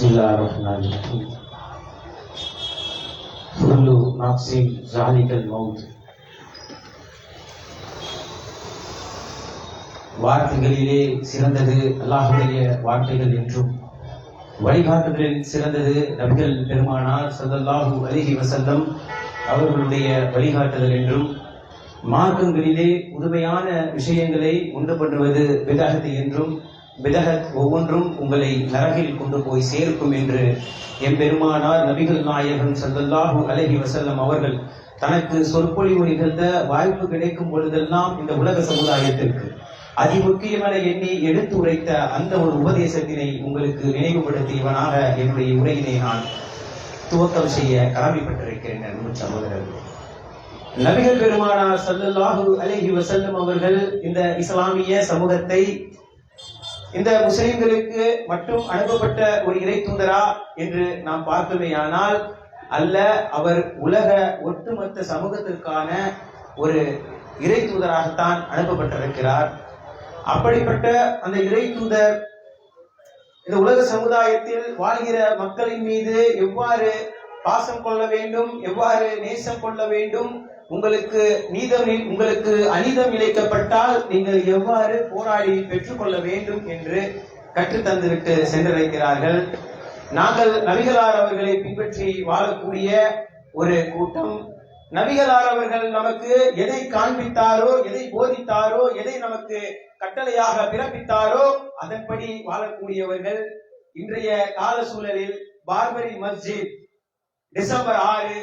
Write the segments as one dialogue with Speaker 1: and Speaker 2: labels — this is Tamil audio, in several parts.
Speaker 1: بسم الله الرحمن الرحيم كل نفس ذلك الموت வார்த்தைகளிலே சிறந்தது அல்லாஹுடைய வார்த்தைகள் என்றும் வழிகாட்டுதலில் சிறந்தது நபிகள் பெருமானார் ஸல்லல்லாஹு அலைஹி வஸல்லம் அவர்களுடைய வழிகாட்டுதல் என்றும் மார்க்கங்களிலே புதுமையான விஷயங்களை உண்டு பண்ணுவது விதகத்து என்றும் விதகத் ஒவ்வொன்றும் உங்களை நரகில் கொண்டு போய் சேர்க்கும் என்று எம்பெருமானார் நபிகள் நாயகன் சல்லல்லாஹு அலஹி வசல்லம் அவர்கள் தனக்கு சொற்பொழிவு நிகழ்ந்த வாய்ப்பு கிடைக்கும் பொழுதெல்லாம் இந்த உலக சமுதாயத்திற்கு அதிமுக்கியமென எண்ணி எடுத்து உரைத்த அந்த ஒரு உபதேசத்தினை உங்களுக்கு நினைவுபடுத்தியவனாக என்னுடைய உரையினை நான் துவக்கம் செய்ய கடமைப்பட்டிருக்கிறேன் அன்பு சகோதரர்கள். நபிகள் பெருமானார் சல்லல்லாஹு அலஹி வசல்லம் அவர்கள் இந்த இஸ்லாமிய சமூகத்தை இந்த முஸ்லிம்களுக்கு மட்டும் அனுப்பப்பட்ட ஒரு இறை தூதரா என்று நாம் பார்த்தோமேயானால் அல்ல அவர் உலக ஒட்டுமொத்த சமூகத்திற்கான ஒரு இறை தூதராகத்தான் அனுப்பப்பட்டிருக்கிறார். அப்படிப்பட்ட அந்த இறை தூதர் இந்த உலக சமுதாயத்தில் வாழ்கிற மக்களின் மீது எவ்வாறு பாசம் கொள்ள வேண்டும் எவ்வாறு நேசம் கொள்ள வேண்டும் உங்களுக்கு நீதம் உங்களுக்கு அனிதம் இழைக்கப்பட்டால் நீங்கள் எவ்வாறு போராடி பெற்றுக்கொள்ள வேண்டும் என்று கற்றுத்தந்துவிட்டு சென்றடைக்கிறார்கள். நாங்கள் நபிகளார் அவர்களை பின்பற்றி வாழக்கூடிய ஒரு கூட்டம். நபிகளார் அவர்கள் நமக்கு எதை காண்பித்தாரோ எதை போதித்தாரோ எதை நமக்கு கட்டளையாக பிறப்பித்தாரோ அதன்படி வாழக்கூடியவர்கள். இன்றைய கால சூழலில் பார்பரி மஸ்ஜித் டிசம்பர் ஆறு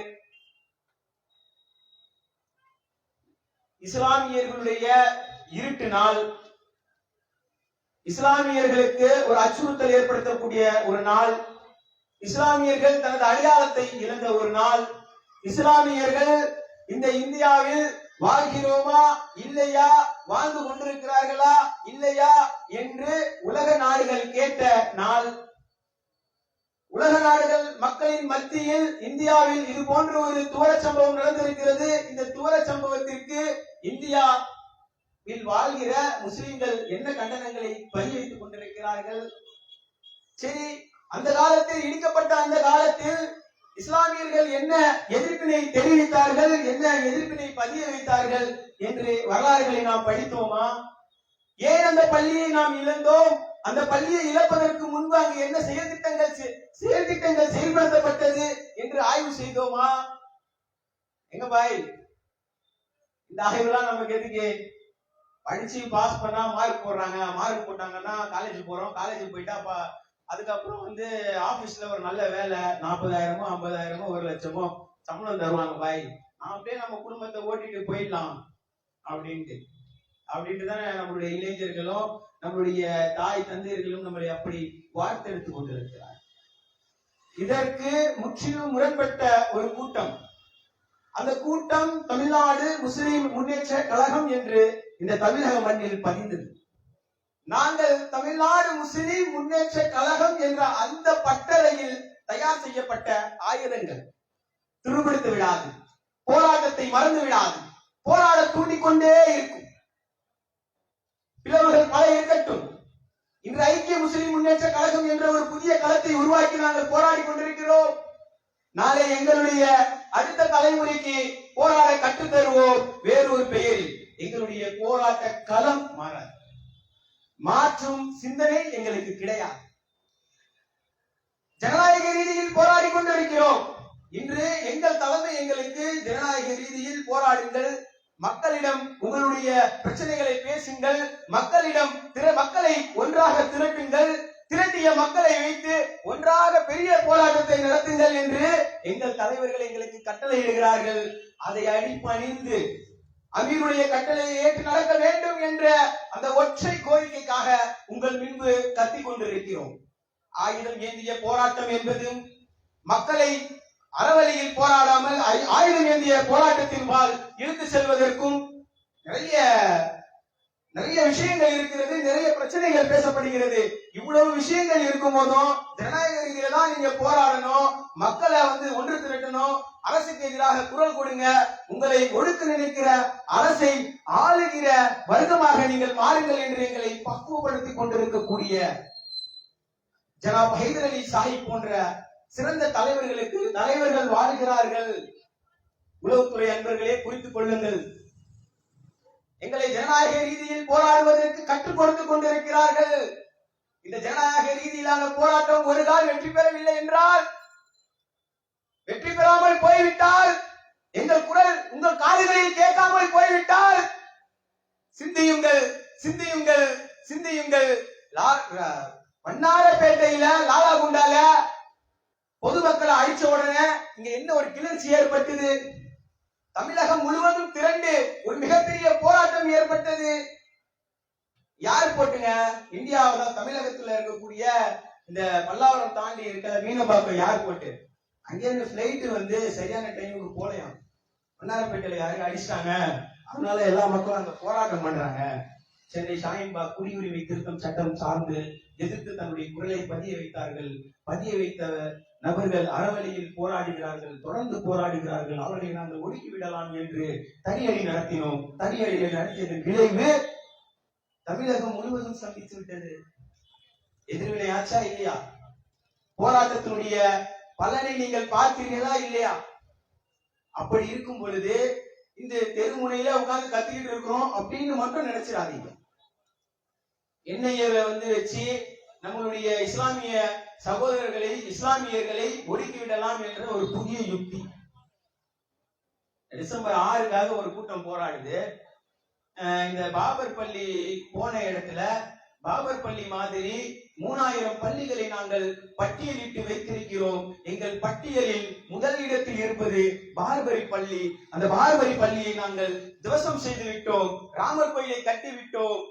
Speaker 1: இஸ்லாமியர்களுடைய இருட்டு நாள். இஸ்லாமியர்களுக்கு ஒரு அச்சுறுத்தல் ஏற்படுத்தக்கூடிய ஒரு நாள். இஸ்லாமியர்கள் தனது அடையாளத்தை இழந்த ஒரு நாள். இஸ்லாமியர்கள் இந்த இந்தியாவில் வாழ்கிறோமா இல்லையா வாழ்ந்து கொண்டிருக்கிறார்களா இல்லையா என்று உலக நாடுகள் கேட்ட நாள். உலக நாடுகள் மக்களின் மத்தியில் இந்தியாவில் இது போன்ற ஒரு துவர சம்பவம் நடந்திருக்கிறது. இந்த துவர சம்பவத்திற்கு இந்தியா வாழ்கிற முஸ்லிம்கள் என்ன கண்டனங்களை பதிவைத்துக் கொண்டிருக்கிறார்கள்? சரி அந்த காலத்தில் இடிக்கப்பட்ட அந்த காலத்தில் இஸ்லாமியர்கள் என்ன எதிர்ப்பினை தெரிவித்தார்கள்? என்ன எதிர்ப்பினை பதிய வைத்தார்கள் என்று வரலாறுகளை நாம் படித்தோமா? ஏன் அந்த பள்ளியை நாம் இழந்தோம்? அந்த பள்ளியை இழப்பதற்கு முன்பு அங்கு என்ன செயல் திட்டங்கள் செயல் திட்டங்கள் செயல்படுத்தப்பட்டது என்று ஆய்வு செய்தோமா? எங்க பாய்? இந்த ஆய்வுலாம் நமக்கு எதுக்கு படிச்சு பாஸ் பண்ணா மார்க் போடுறாங்க. மார்க் போட்டாங்கன்னா காலேஜ் போறோம். காலேஜ் போயிட்டா அதுக்கப்புறம் வந்து ஆபீஸ்ல ஒரு நல்ல வேலை. நாற்பதாயிரமோ ஐம்பதாயிரமோ ஒரு லட்சமோ சம்பளம் தருவாங்க பாய். அப்படியே நம்ம குடும்பத்தை ஓட்டிட்டு போயிடலாம். அப்படின்ட்டு. அப்படின்ட்டு தானே நம்மளுடைய இளைஞர்களும் நம்முடைய தாய் தந்தையர்களும் நம்மளை அப்படி வார்த்தெடுத்துக் கொண்டிருக்கிறார். இதற்கு முற்றிலும் முரண்பட்ட ஒரு கூட்டம். அந்த கூட்டம் தமிழ்நாடு முஸ்லிம் முன்னேற்ற கழகம் என்று இந்த தமிழக மண்ணில் பதிந்தது. நாங்கள் தமிழ்நாடு முஸ்லிம் முன்னேற்ற கழகம் என்ற அந்த பட்டறையில் தயார் செய்யப்பட்ட ஆயுதங்கள். துருபிடித்து விடாது. போராட்டத்தை மறந்து விடாது. போராட தூண்டிக்கொண்டே இருக்கும் பிளவுகள் பல இருக்கட்டும் இன்று ஐக்கிய முஸ்லிம் முன்னேற்ற கழகம் என்ற ஒரு புதிய களத்தை உருவாக்கி நாங்கள் போராடி கொண்டிருக்கிறோம். நாளை எங்களுடைய அடுத்த தலைமுறைக்கு போராட கற்றுத்தருவோம் வேறொரு பெயரில். எங்களுடைய போராட்ட களம் மாறாது. மாற்றும் சிந்தனை எங்களுக்கு கிடையாது. ஜனநாயக ரீதியில் போராடி கொண்டிருக்கிறோம். இன்று எங்கள் தலைமை எங்களுக்கு ஜனநாயக ரீதியில் போராடுங்கள். மக்களிடம் உங்களுடைய பிரச்சனைகளை பேசுங்கள். மக்களிடம் திற மக்களை ஒன்றாக திரட்டுங்கள். திரட்டிய மக்களை வைத்து ஒன்றாக பெரிய போராட்டத்தை நடத்துங்கள் என்று எங்கள் தலைவர்கள் எங்களுக்கு கட்டளையிடுகிறார்கள். அதை அடிப்பணிந்து அமீருடைய கட்டளையை ஏற்று நடக்க வேண்டும் என்ற அந்த ஒற்றை கோரிக்கைக்காக உங்கள் முன்பு கத்திக் கொண்டிருக்கிறோம். ஆயுதம் ஏந்திய போராட்டம் என்பதும் மக்களை அறவழியில் போராடாமல் ஆயுதம் ஏந்திய போராட்டத்தின் பால் இழுத்து செல்வதற்கும் நிறைய நிறைய விஷயங்கள் இருக்கிறது நிறைய பிரச்சனைகள் பேசப்படுகிறது. இவ்வளவு விஷயங்கள் இருக்கும் போதும் ஜனநாயக ரீதியில தான் நீங்க போராடணும் மக்களை வந்து ஒன்று திரட்டணும் அரசுக்கு எதிராக குரல் கொடுங்க உங்களை ஒடுக்க நினைக்கிற அரசை ஆளுகிற வர்க்கமாக நீங்கள் மாறுங்கள் என்று எங்களை பக்குவப்படுத்திக் கொண்டிருக்கக்கூடிய ஜனாப் ஹைதர் அலி சாஹிப் போன்ற சிறந்த தலைவர்களுக்கு தலைவர்கள் வாழ்கிறார்கள். உளவுத்துறை அன்பர்களே குறித்துக் கொள்ளுங்கள். எங்களை ஜனநாயக ரீதியில் போராடுவதற்கு கற்றுக் கொடுத்து கொண்டிருக்கிறார்கள். இந்த ஜனநாயக ரீதியிலான போராட்டம் ஒரு கால் வெற்றி பெறவில்லை என்றால் வெற்றி பெறாமல் போய்விட்டால் எங்கள் குரல் உங்கள் காதுகளில் கேட்காமல் போய்விட்டால் சிந்தியுங்கள் சிந்தியுங்கள் சிந்தியுங்கள். லா- ர- லாலா குண்டால பொதுமக்களை அழிச்ச உடனே இங்க என்ன ஒரு கிளர்ச்சி ஏற்பட்டது? தமிழகம் முழுவதும் திரண்டு ஒரு மிகப்பெரிய போராட்டம் ஏற்பட்டது. யார் போட்டுங்க? இந்தியாவில் தமிழகத்துல இருக்கக்கூடிய இந்த பல்லாவரம் தாண்டி இருக்கிற மீனம்பாக்கம் யார் போட்டு? அங்கிருந்து பிளைட் வந்து சரியான டைமுக்கு போலையாம் வண்ணாரப்பேட்டையில யாரும் அடிச்சிட்டாங்க. அதனால எல்லா மக்களும் அங்க போராட்டம் பண்றாங்க. சென்னை ஷாயின்பாக் குடியுரிமை திருத்தம் சட்டம் சார்ந்து எதிர்த்து தன்னுடைய குரலை பதிய வைத்தார்கள். பதிய வைத்த நபர்கள் அறவழியில் போராடுகிறார்கள் தொடர்ந்து போராடுகிறார்கள் அவர்களை நாங்கள் ஒடுக்கி விடலாம் என்று தனியடி நடத்தினோம். தனியடியை நடத்தியதன் விளைவு தமிழகம் முழுவதும் சந்தித்து விட்டது. எதிர்வினை ஆச்சா இல்லையா? போராட்டத்தினுடைய பலனை நீங்கள் பார்த்தீர்களா இல்லையா? அப்படி இருக்கும் பொழுது இந்த தெருமுனையில உட்கார்ந்து கத்திக்கிட்டு இருக்கிறோம் அப்படின்னு மட்டும் நினைச்சிடாதீங்க. எண்ணெயை வந்து வச்சு நம்மளுடைய இஸ்லாமிய சகோதரர்களை இஸ்லாமியர்களை ஒடுக்கிவிடலாம் என்ற ஒரு புதிய யுக்தி. டிசம்பர் ஆறுக்காக ஒரு கூட்டம் போராடுது. இந்த பாபர் பள்ளி போன இடத்துல பாபர் பள்ளி மாதிரி மூணாயிரம் பள்ளிகளை நாங்கள் பட்டியலிட்டு வைத்திருக்கிறோம். எங்கள் பட்டியலில் முதல் இடத்தில் இருப்பது பார்பரி பள்ளி. அந்த பார்பரி பள்ளியை நாங்கள் துவசம் செய்து விட்டோம் ராமர் கோயிலை கட்டிவிட்டோம்.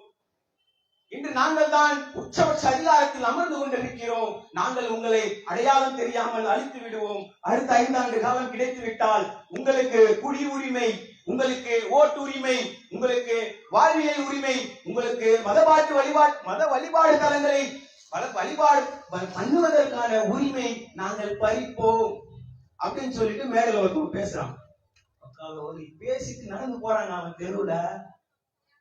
Speaker 1: இன்று நாங்கள் தான் உச்சபட்ச அதிகாரத்தில் அமர்ந்து கொண்டிருக்கிறோம். நாங்கள் உங்களை அடையாளம் தெரியாமல் அழித்து விடுவோம். அடுத்த ஐந்தாண்டு காலம் கிடைத்து விட்டால் உங்களுக்கு குடி உரிமை உங்களுக்கு ஓட்டு உரிமை உங்களுக்கு வாழ்வியல் உரிமை உங்களுக்கு மதபாட்டு வழிபாடு மத வழிபாடு தலங்களை வல- வழிபாடு பண்ணுவதற்கான உரிமை நாங்கள் பறிப்போம். அப்படின்னு சொல்லிட்டு மேடல ஒருத்தவங்க பேசுறான் பேசிட்டு நடந்து போறாங்க அவன் தெருவுல.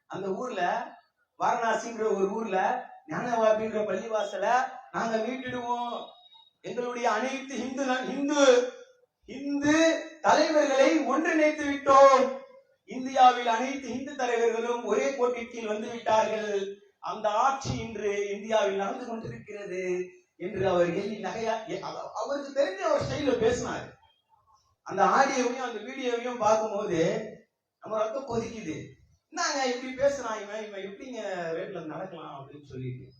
Speaker 1: அந்த ஊர்ல வாரணாசிங்கிற ஒரு ஊர்ல ஞானவாபின்ற பள்ளிவாசல நாங்க மீட்டிடுவோம் எங்களுடைய அனைத்து இந்து இந்து இந்து தலைவர்களை ஒன்றிணைத்து விட்டோம். இந்தியாவில் அனைத்து இந்து தலைவர்களும் ஒரே கோட்டின் கீழ் வந்து விட்டார்கள். அந்த ஆட்சி இன்று இந்தியாவில் நடந்து கொண்டிருக்கிறது என்று அவர் எண்ணி நகையா எ- அவருக்கு தெரிஞ்ச ஒரு ஸ்டைல பேசினார். அந்த ஆடியோவையும் அந்த வீடியோவையும் பார்க்கும்போது நம்ம ரத்தம் கொதிக்குது. என்னங்க இப்படி பேசுறான் இவன்? இவன் எப்படிங்க ரேட்ல நடக்கலாம் அப்படின்னு சொல்லிட்டு.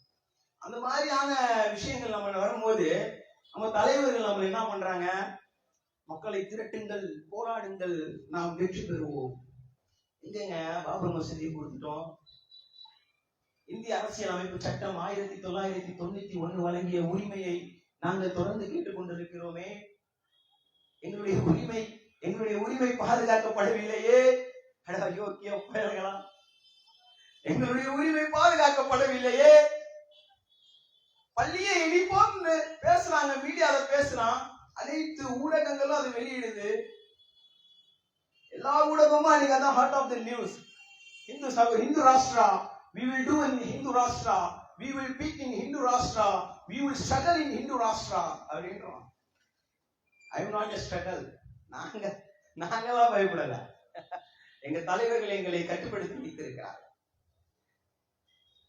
Speaker 1: அந்த மாதிரியான விஷயங்கள் நம்ம வரும்போது நம்ம தலைவர்கள் நம்ம என்ன பண்றாங்க? மக்களை திரட்டுங்கள் போராடுங்கள் நாம் வெற்றி பெறுவோம். எங்கங்க பாபர் மசூதியை கொடுத்துட்டோம்? இந்திய அரசியல் அமைப்பு சட்டம் ஆயிரத்தி தொள்ளாயிரத்தி தொண்ணூத்தி ஒண்ணு வழங்கிய உரிமையை நாங்கள் தொடர்ந்து கேட்டுக்கொண்டிருக்கிறோமே எங்களுடைய உரிமை எங்களுடைய உரிமை பாதுகாக்கப்படவில்லையே. அட யோக்கிய பயல்களா எங்களுடைய உரிமை பாதுகாக்கப்படவில்லையே. பள்ளியை இடிப்போம் பேசுறாங்க மீடியால பேசுறான். அனைத்து ஊடகங்களும் அது வெளியிடுது. எல்லா ஊடகமும் அன்னைக்கு அதான் heart of the news Hindu Sabha Hindu Rashtra we will do in Hindu Rashtra we will peak in Hindu Rashtra we will struggle in Hindu Rashtra அப்படின்றான் I am not a struggle நாங்க நாங்களாம் பயப்படல. எங்க தலைவர்கள் எங்களை கட்டுப்படுத்தி வைத்திருக்கிறார்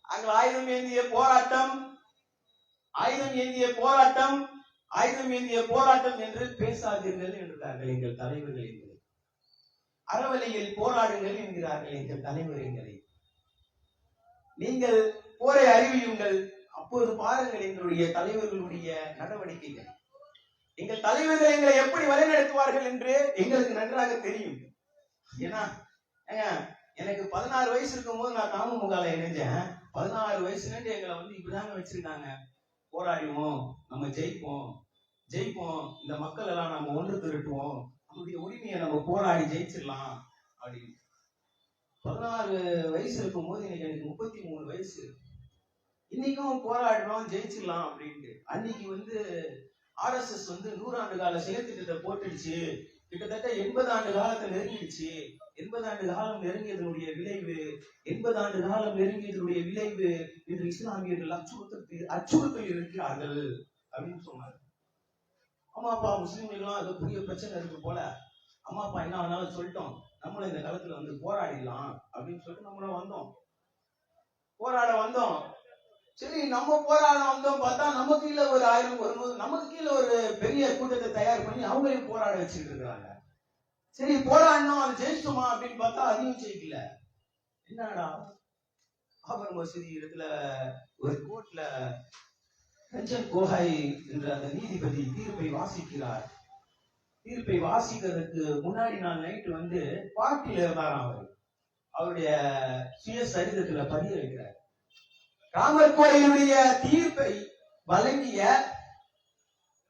Speaker 1: அங்கு ஆயுதம் ஏந்திய போராட்டம் ஆயுதம் ஏந்திய போராட்டம் ஆயுதம் ஏந்திய போராட்டம் என்று பேசாதீர்கள் என்றார்கள் எங்கள் தலைவர்கள் எங்களை. அறவழியில் போராடுங்கள் என்கிறார்கள் எங்கள் தலைவர் எங்களை. நீங்கள் போரை அறிவியுங்கள் அப்போது பாருங்கள் எங்களுடைய தலைவர்களுடைய நடவடிக்கைகள். எங்கள் தலைவர்கள் எங்களை எப்படி வழிநடத்துவார்கள் என்று எங்களுக்கு நன்றாக தெரியும். ஏன்னா ஏங்க, எனக்கு பதினாறு வயசு இருக்கும்போது நான் தாமமுகால இணைஞ்சேன். பதினாறு வயசுலேருந்து எங்களை வந்து இப்படிதாங்க வச்சிருக்காங்க. போராடுவோம் நம்ம ஜெயிப்போம். ஜெயிப்போம் இந்த மக்கள் எல்லாம் நம்ம ஒன்று திரட்டுவோம். நம்முடைய உரிமையை நம்ம போராடி ஜெயிச்சிடலாம் அப்படின்னு. பதினாறு வயசு இருக்கும்போது இன்னைக்கு எனக்கு முப்பத்தி மூணு வயசு. இன்னைக்கும் போராடுறோம் ஜெயிச்சிடலாம் அப்படின்ட்டு. அன்னைக்கு வந்து ஆர்எஸ்எஸ் வந்து நூறாண்டு கால செயற்திட்டத்தை போட்டுடுச்சு. கிட்டத்தட்ட எண்பது ஆண்டு காலத்தை நெருங்கிடுச்சு. எண்பது ஆண்டு காலம் நெருங்கியதனுடைய விளைவு எண்பது ஆண்டு காலம் நெருங்கியதனுடைய விளைவு என்று இஸ்லாமியர்கள் அச்சுறுத்தல் அச்சுறுத்தல் இருக்கிறார்கள் அப்படின்னு சொன்னார் அம்மா அப்பா முஸ்லீம்களும் அது பெரிய பிரச்சனை இருக்கு போல. அம்மா அப்பா என்ன ஆனாலும் சொல்லிட்டோம். நம்மளும் இந்த காலத்துல வந்து போராடிடலாம் அப்படின்னு சொல்லிட்டு நம்மளும் வந்தோம். போராட வந்தோம். சரி நம்ம போராட வந்தோம் பார்த்தா நம்ம கீழே ஒரு ஆயிரம் ஒரு நமக்கு கீழே ஒரு பெரிய கூட்டத்தை தயார் பண்ணி அவங்களையும் போராட வச்சுட்டு இருக்காங்க சரி போராடணும் அது ஜெயிச்சுமா அப்படின்னு பார்த்தா அதையும் ஜெயிக்கல. என்னடா? ஆபர் மசூதி இடத்துல ஒரு கோர்ட்ல ரஞ்சன் கோஹாய் என்ற அந்த நீதிபதி தீர்ப்பை வாசிக்கிறார். தீர்ப்பை வாசிக்கிறதுக்கு முன்னாடி நாள் நைட்டு வந்து பார்ட்டியில இருந்தாராம் அவர். அவருடைய சுய சரிதத்துல பதிய வைக்கிறார் ராமர் கோயிலுடைய தீர்ப்பை வழங்கிய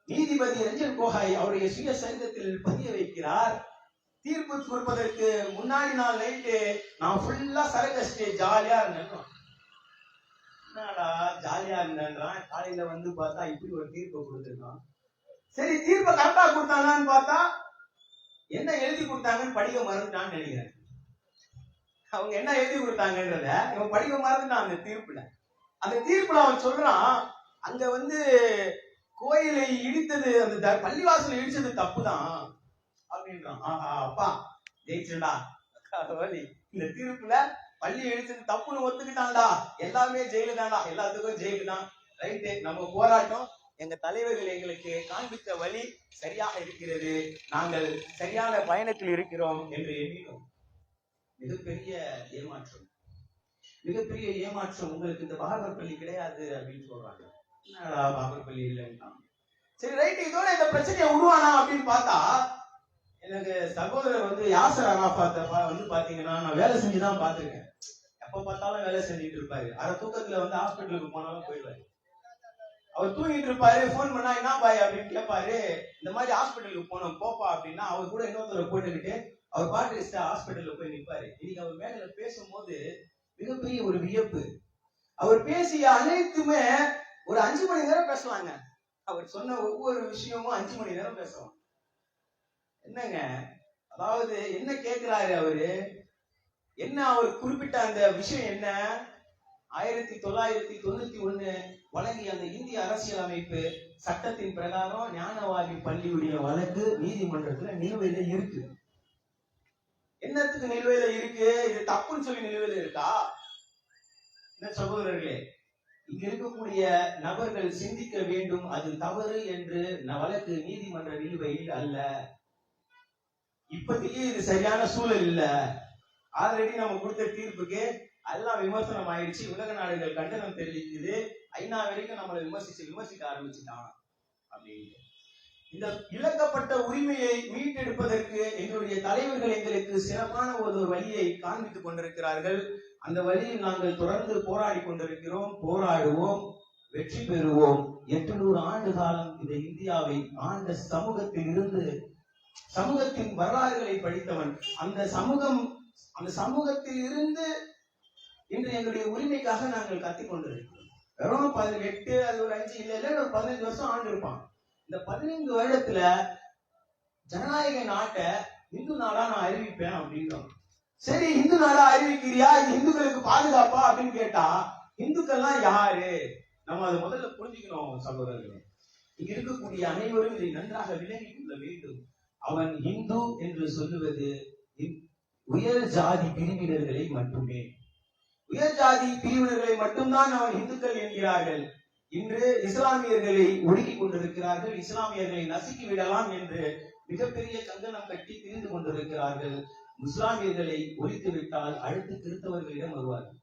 Speaker 1: நீதிபதி ரஞ்சன் கோகாய் அவருடைய சுய சரிதத்தில் பதிய வைக்கிறார் தீர்ப்பு கொடுப்பதற்கு முன்னாடி நாள் நைட்டு நான் ஃபுல்லா சரக்கு ஜாலியா இருந்தேன். என்னடா ஜாலியா இருந்தேன்றான். காலையில வந்து பார்த்தா இப்படி ஒரு தீர்ப்பை கொடுத்துருக்கான். சரி தீர்ப்பை கரெக்டா கொடுத்தாங்கன்னு பார்த்தா என்ன எழுதி கொடுத்தாங்கன்னு படிக்க மறந்துட்டான்னு நினைக்கிறேன். அவங்க என்ன எழுதி கொடுத்தாங்கன்றத இவன் படிக்க மறந்துட்டான் அந்த தீர்ப்புல. அந்த தீர்ப்புல அவன் சொல்றான் அங்க வந்து கோயிலை இடித்தது அந்த த- இடிச்சது தப்பு தான் ஆஹா அப்பா ஜெயிச்சுடா வழி இந்த தீர்ப்புல பள்ளி இடிச்சது தப்புன்னு ஒத்துக்கிட்டான்டா. எல்லாமே ஜெயிலு தான்டா எல்லாத்துக்கும் ஜெயிலு தான் ரைட்டு நம்ம போராட்டம் எங்க தலைவர்கள் எங்களுக்கு காண்பித்த வழி சரியாக இருக்கிறது. நாங்கள் சரியான பயணத்தில் இருக்கிறோம் என்று எண்ணினோம். மிகப்பெரிய ஏமாற்றம். மிகப்பெரிய ஏமாற்றம் உங்களுக்கு இந்த பாகர் பள்ளி கிடையாது அப்படின்னு சொல்றாங்க. என்னடா பாகர் பள்ளி இல்லைன்னா சரி ரைட் இதோட இந்த பிரச்சனையை விடுவானா அப்படின்னு பார்த்தா எனக்கு சகோதரர் வந்து யாசர் அராஃபாத்த பா- வந்து பாத்தீங்கன்னா நான் வேலை செஞ்சு தான் பார்த்திருக்கேன் எப்ப பார்த்தாலும் வேலை செஞ்சுட்டு இருப்பாரு. அரை தூக்கத்துல வந்து ஹாஸ்பிட்டலுக்கு போனாலும் போயிடுவாரு. அவர் தூங்கிட்டு இருப்பாரு ஃபோன் பண்ணா என்ன பாய்? அப்படின்னு கேட்பாரு இந்த மாதிரி ஹாஸ்பிட்டலுக்கு போனோம் போப்பா அப்படின்னா அவர் கூட இன்னொருத்தரை போட்டுக்கிட்டு அவர் பாட்டு ஹாஸ்பிட்டல்ல போய் நிற்பாரு இன்னைக்கு அவர் மேல பேசும்போது மிகப்பெரிய ஒரு வியப்பு. அவர் பேசிய அனைத்துமே ஒரு அஞ்சு மணி நேரம் பேசுவாங்க. அவர் சொன்ன ஒவ்வொரு விஷயமும் அஞ்சு மணி நேரம் பேசுவாங்க. என்னங்க? அதாவது என்ன கேட்கிறாரு அவரு? என்ன அவர் குறிப்பிட்ட அந்த விஷயம் என்ன? ஆயிரத்தி தொள்ளாயிரத்தி தொண்ணூத்தி ஒண்ணு வழங்கிய அந்த இந்திய அரசியல் அமைப்பு சட்டத்தின் பிரகாரம் ஞானவாதி பள்ளியுடைய வழக்கு நீதிமன்றத்துல நிலுவையில இருக்கு. என்னத்துக்கு நிலுவையில இருக்கு? இது தப்புன்னு சொல்லி நிலுவையில இருக்கா? என்ன சகோதரர்களே இங்க இருக்கக்கூடிய நபர்கள் சிந்திக்க வேண்டும். அது தவறு என்று வழக்கு நீதிமன்ற நிலுவையில் அல்ல. இப்போதைக்கு இது சரியான சூழல் இல்ல. ஆல்ரெடி நம்ம கொடுத்த தீர்ப்புக்கு எல்லாம் விமர்சனம் ஆயிடுச்சு. உலக நாடுகள் கண்டனம் தெரிவிக்குது. ஐநா வரைக்கும் நம்மளை விமர்சிச்சு விமர்சிக்க ஆரம்பிச்சுட்டான் அப்படின்ட்டு. இந்த இழக்கப்பட்ட உரிமையை மீட்டெடுப்பதற்கு எங்களுடைய தலைவர்கள் எங்களுக்கு சிறப்பான ஒரு வழியை காண்பித்துக் கொண்டிருக்கிறார்கள். அந்த வழியில் நாங்கள் தொடர்ந்து போராடி கொண்டிருக்கிறோம். போராடுவோம். வெற்றி பெறுவோம். எட்டுநூறு ஆண்டு காலம் இந்த இந்தியாவை ஆண்ட சமூகத்தில் இருந்து சமூகத்தின் வரலாறுகளை படித்தவன் அந்த சமூகம் அந்த சமூகத்தில் இருந்து இன்று எங்களுடைய உரிமைக்காக நாங்கள் கத்திக் கொண்டிருக்கிறோம். வெறும் பதினெட்டு அது ஒரு அஞ்சு இல்லை இல்லை ஒரு பதினஞ்சு வருஷம் ஆண்டு இருப்பான். இந்த பதினைந்து வருடத்துல ஜனநாயக நாட்டை இந்து நாடா நான் அறிவிப்பேன் அப்படின்றோம். சரி இந்து நாடா அறிவிக்கிறியா? இது இந்துக்களுக்கு பாதுகாப்பா? அப்படின்னு கேட்டா இந்துக்கள்லாம் யாரு? நம்ம அதை முதல்ல புரிஞ்சுக்கணும் சகோதரர்களே. இங்க இருக்கக்கூடிய அனைவரும் இதை நன்றாக விலகி கொள்ள வேண்டும். அவன் இந்து என்று சொல்லுவது உயர் ஜாதி பிரிவினர்களை மட்டுமே. உயர் ஜாதி பிரிவினர்களை மட்டும்தான் அவன் இந்துக்கள் என்கிறார்கள். இன்று இஸ்லாமியர்களை ஒடுக்கிக் கொண்டிருக்கிறார்கள் இஸ்லாமியர்களை நசுக்கி விடலாம் என்று மிகப்பெரிய கங்கணம் கட்டி திரிந்து கொண்டிருக்கிறார்கள். முஸ்லாமியர்களை ஒழித்து விட்டால் அடுத்து கிறிஸ்தவர்களிடம் வருவார்கள்.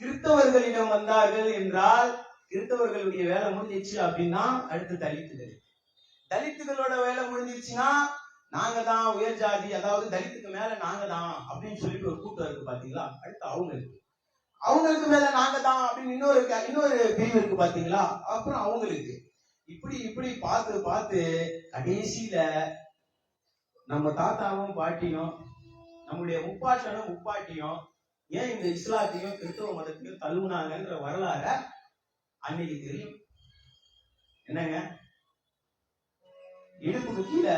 Speaker 1: கிறிஸ்தவர்களிடம் வந்தார்கள் என்றால் கிறிஸ்தவர்களுடைய வேலை முடிஞ்சிச்சு அப்படின்னா அடுத்து தலித்துகள். தலித்துகளோட வேலை முடிஞ்சிருச்சுன்னா நாங்க தான் உயர் ஜாதி அதாவது தலித்துக்கு மேல நாங்க தான் அப்படின்னு சொல்லிட்டு ஒரு கூட்டம் இருக்கு பாத்தீங்களா? அடுத்து அவங்க இருக்கு. அவங்களுக்கு மேல நாங்க தான் அப்படின்னு இன்னொரு க- இன்னொரு பிரிவு இருக்கு பாத்தீங்களா? அப்புறம் அவங்களுக்கு. இப்படி இப்படி பார்த்து பார்த்து கடைசியில நம்ம தாத்தாவும் பாட்டியும் நம்முடைய முப்பாட்டனும் முப்பாட்டியும் ஏன் இந்த இஸ்லாத்தையும் கிறிஸ்தவ மதத்தையும் தள்ளுனாங்கன்ற வரலாற அன்னைக்கு தெரியும். என்னங்க? இடுப்புக்கு கீழே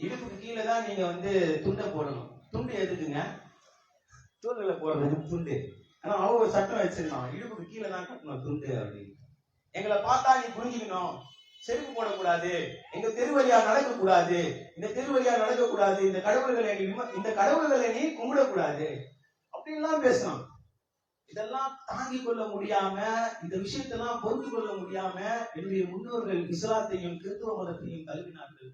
Speaker 1: இடுப்புக்கு கீழே தான் நீங்க வந்து துண்டை போடணும். துண்டு எதுக்குங்க? தோல்ல போடுறதுக்கு துண்டு. ஆனா அவங்க ஒரு சட்டம் வச்சிருந்தான் இடுப்புக்கு கீழே தான் கட்டணும் துண்டு அப்படின்னு. எங்களை பார்த்தா நீ புரிஞ்சுக்கணும். செருப்பு போடக்கூடாது. எங்க தெரு வழியா நடக்க கூடாது இந்த தெரு வழியா நடக்க கூடாது இந்த கடவுள்களை இந்த கடவுள்களை நீ கும்பிடக்கூடாது. அப்படின்லாம் பேசணும். இதெல்லாம் தாங்கிக் கொள்ள முடியாம இந்த விஷயத்தெல்லாம் பொறுத்து கொள்ள முடியாம என்னுடைய முன்னோர்கள் இஸ்லாத்தையும் கிறிஸ்துவ மதத்தையும் தழுவினார்கள்.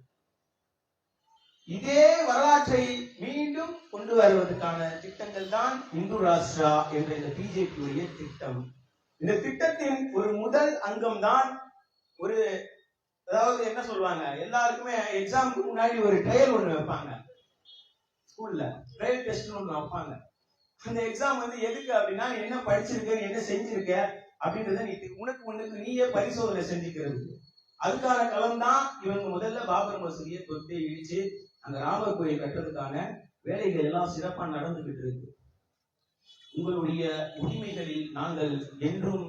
Speaker 1: இதே வரலாற்றை மீண்டும் கொண்டு வருவதற்கான திட்டங்கள் தான் இந்து ராஷ்டிரா என்ற இந்த பிஜேபியுடைய திட்டம். இந்த திட்டத்தின் ஒரு முதல் அங்கம் தான் ஒரு அதாவது என்ன சொல்லுவாங்க எல்லாருக்குமே எக்ஸாமுக்கு முன்னாடி ஒரு ட்ரையல் ஒண்ணு வைப்பாங்க. ஸ்கூல்ல ட்ரையல் டெஸ்ட் ஒண்ணு வைப்பாங்க. அந்த எக்ஸாம் வந்து எதுக்கு அப்படின்னா என்ன படிச்சிருக்க என்ன செஞ்சிருக்க அப்படின்றத நீ உனக்கு உனக்கு நீயே பரிசோதனை செஞ்சுக்கிறது. அதுக்கான களம் தான் இவங்க முதல்ல பாபர் மசூதியை தொட்டு இடிச்சு அந்த ராமர் கோயில் கட்டுறதுக்கான வேலைகள் எல்லாம் சிறப்பா நடந்துகிட்டு இருக்கு. உங்களுடைய உரிமைகளில் நாங்கள் என்றும்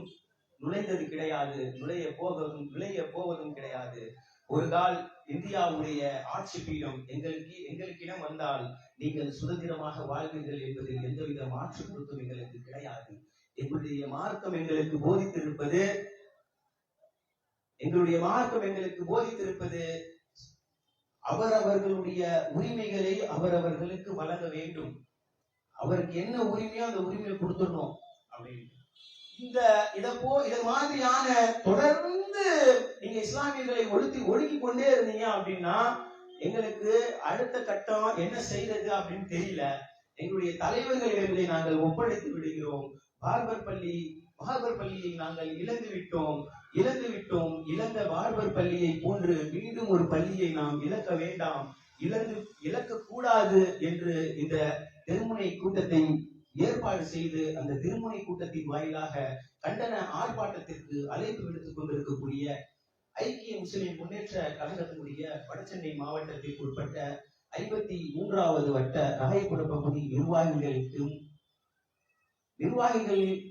Speaker 1: நுழைந்தது கிடையாது நுழைய போவதும் நுழைய போவதும் கிடையாது. ஒரு கால் இந்தியாவுடைய ஆட்சி பீடம் எங்களுக்கு எங்களுக்கிடம் வந்தால் நீங்கள் சுதந்திரமாக வாழ்வீர்கள் என்பதில் எந்தவித மாற்று கருத்தும் எங்களுக்கு கிடையாது. எங்களுடைய மார்க்கம் எங்களுக்கு போதித்திருப்பது எங்களுடைய மார்க்கம் எங்களுக்கு போதித்திருப்பது அவரவர்களுடைய உரிமைகளை அவரவர்களுக்கு வழங்க வேண்டும். அவருக்கு என்ன உரிமையோ அந்த உரிமையை கொடுத்துடணும் அப்படின்னு. இந்த இத போ இத மாதிரியான தொடர்ந்து நீங்க இஸ்லாமியர்களை ஒழுத்தி ஒழுங்கி கொண்டே இருந்தீங்க அப்படின்னா எங்களுக்கு அடுத்த கட்டம் என்ன செய்யறது அப்படின்னு தெரியல. எங்களுடைய தலைவர்களிடமே நாங்கள் ஒப்படைத்து விடுகிறோம். பார்பர் பள்ளி பார்பர் பள்ளியை நாங்கள் இழந்து விட்டோம். இழந்து விட்டோம். இழந்த பார்பர் பள்ளியை போன்று மீண்டும் ஒரு பள்ளியை நாம் இழக்க வேண்டாம். இழந்து இழக்க கூடாது என்று இந்த திருமுனை கூட்டத்தை ஏற்பாடு செய்து அந்த திருமுனை கூட்டத்தின் வாயிலாக கண்டன ஆர்ப்பாட்டத்திற்கு அழைப்பு விடுத்துக் கொண்டிருக்கக்கூடிய ஐக்கிய முஸ்லிம் முன்னேற்ற கழகத்தினுடைய வடசென்னை மாவட்டத்திற்கு உட்பட்ட ஐம்பத்தி மூன்றாவது வட்ட ரகைப்புற பகுதி நிர்வாகிகளுக்கும் நிர்வாகிகளோடு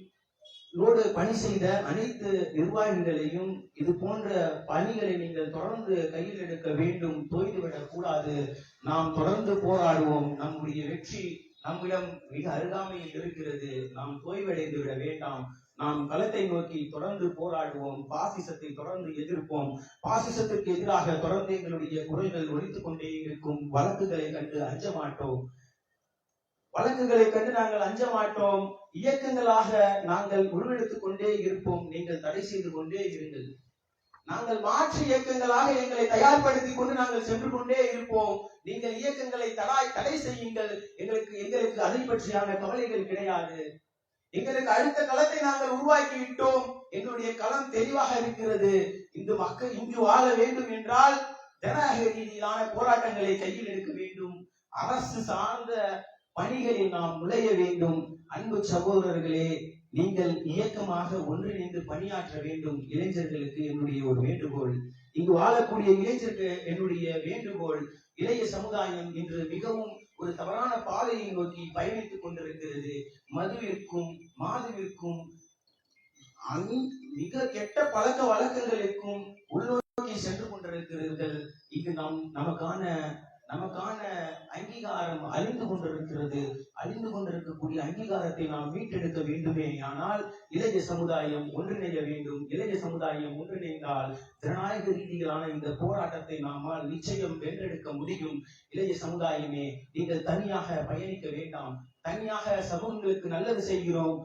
Speaker 1: பணி செய்த அனைத்து நிர்வாகிகளையும் இது போன்ற பணிகளை நீங்கள் தொடர்ந்து கையில் எடுக்க வேண்டும் தோய்ந்துவிடக் கூடாது. நாம் தொடர்ந்து போராடுவோம். நம்முடைய வெற்றி நம்மிடம் மிக அருகாமையில் இருக்கிறது. நாம் தோய்வடைந்து விட வேண்டாம். நாம் களத்தை நோக்கி தொடர்ந்து போராடுவோம் பாசிசத்தை தொடர்ந்து எதிர்ப்போம். பாசிசத்திற்கு எதிராக தொடர்ந்து எங்களுடைய குரல்கள் ஒழித்துக் கொண்டே இருக்கும் வழக்குகளை கண்டு அஞ்ச மாட்டோம். வழக்குகளை கண்டு நாங்கள் அஞ்ச மாட்டோம். இயக்கங்களாக நாங்கள் உருவெடுத்துக் கொண்டே இருப்போம். நீங்கள் தடை செய்து கொண்டே இருங்கள். நாங்கள் மாற்று இயக்கங்களாக எங்களை தயார்படுத்திக் கொண்டு நாங்கள் சென்று கொண்டே இருப்போம். நீங்கள் இயக்கங்களை தடாய் தடை செய்யுங்கள். எங்களுக்கு எங்களுக்கு அதை பற்றியான கவலைகள் கிடையாது. எங்களுக்கு அடுத்த களத்தை நாங்கள் உருவாக்கி விட்டோம். எங்களுடைய களம் தெளிவாக இருக்கிறது. இந்த மக்கள் இங்கு வாழ வேண்டும் என்றால் ஜனநாயக ரீதியிலான போராட்டங்களை கையில் எடுக்க வேண்டும். அரசு சார்ந்த பணிகளில் நாம் நுழைய வேண்டும். அன்பு சகோதரர்களே நீங்கள் இயக்கமாக ஒன்றிணைந்து பணியாற்ற வேண்டும். இளைஞர்களுக்கு என்னுடைய ஒரு வேண்டுகோள். இங்கு வாழக்கூடிய இளைஞருக்கு என்னுடைய வேண்டுகோள் இளைய சமுதாயம் இன்று மிகவும் ஒரு தவறான பாதையை நோக்கி பயணித்துக் கொண்டிருக்கிறது. மதுவிற்கும் மாதுவிற்கும் அந்- மிக கெட்ட பழக்க வழக்கங்களுக்கும் உள்நோக்கி சென்று கொண்டிருக்கிறீர்கள். இங்கு நாம் நமக்கான நமக்கான அங்கீகாரம் அழிந்து கொண்டிருக்கிறது. அழிந்து கொண்டிருக்கக்கூடிய அங்கீகாரத்தை நாம் மீட்டெடுக்க வேண்டுமே. ஆனால் இளைய சமுதாயம் ஒன்றிணைய வேண்டும். இளைய சமுதாயம் ஒன்றிணைந்தால் ஜனநாயக ரீதியிலான இந்த போராட்டத்தை நம்மால் நிச்சயம் வென்றெடுக்க முடியும். இளைய சமுதாயமே நீங்கள் தனியாக பயணிக்க வேண்டாம். தனியாக சமூகங்களுக்கு நல்லது செய்கிறோம்.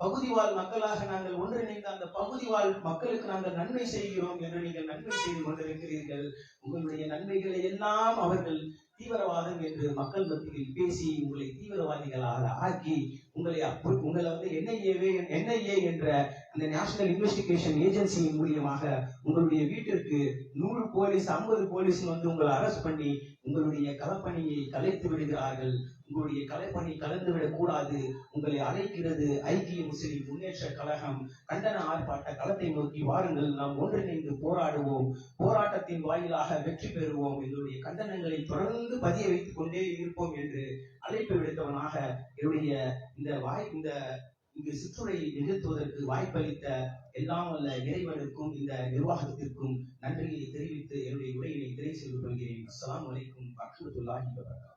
Speaker 1: பகுதிவாழ் பகுதிவாழ் மக்களாக நாங்கள் ஒன்றிணைந்த அந்த பகுதிவாழ் மக்களுக்கு நாங்கள் நன்மை செய்கிறோம் என்று நீங்கள் நன்மை செய்து கொண்டிருக்கிறீர்கள். உங்களுடைய நன்மைகளை எல்லாம் அவர்கள் தீவிரவாதம் என்று மக்கள் மத்தியில் பேசி உங்களை தீவிரவாதிகளாக ஆக்கி உங்களை அப்ப உங்களை வந்து என்ஐஏவே என்ஐஏ என்ற அந்த நேஷனல் இன்வெஸ்டிகேஷன் ஏஜென்சியின் மூலியமாக உங்களுடைய வீட்டிற்கு நூறு போலீஸ் ஐம்பது போலீஸ் வந்து உங்களை அரெஸ்ட் பண்ணி உங்களுடைய களப்பணியை கலைத்து விடுகிறார்கள். உங்களுடைய கலைப்பணி கலந்து விடக்கூடாது. உங்களை அழைக்கிறது ஐக்கிய முஸ்லிம் முன்னேற்ற கழகம். கண்டன ஆர்ப்பாட்ட களத்தை நோக்கி வாருங்கள். நாம் ஒன்றிணைந்து போராடுவோம். போராட்டத்தின் வாயிலாக வெற்றி பெறுவோம். எங்களுடைய கண்டனங்களை தொடர்ந்து பதிய வைத்துக் கொண்டே இருப்போம் என்று அழைப்பு விடுத்தவனாக என்னுடைய இந்த வாய் இந்த இங்கு சுற்றுரை நிகழ்த்துவதற்கு வாய்ப்பளித்த எல்லாம் அல்ல இறைவனுக்கும் இந்த நிர்வாகத்திற்கும் நன்றியை தெரிவித்து என்னுடைய உரையினை திரை செய்து கொள்கிறேன். அஸ்லாம் வலைக்கும் வரஹ்மத்துல்லாஹி வபரகாத்துஹு.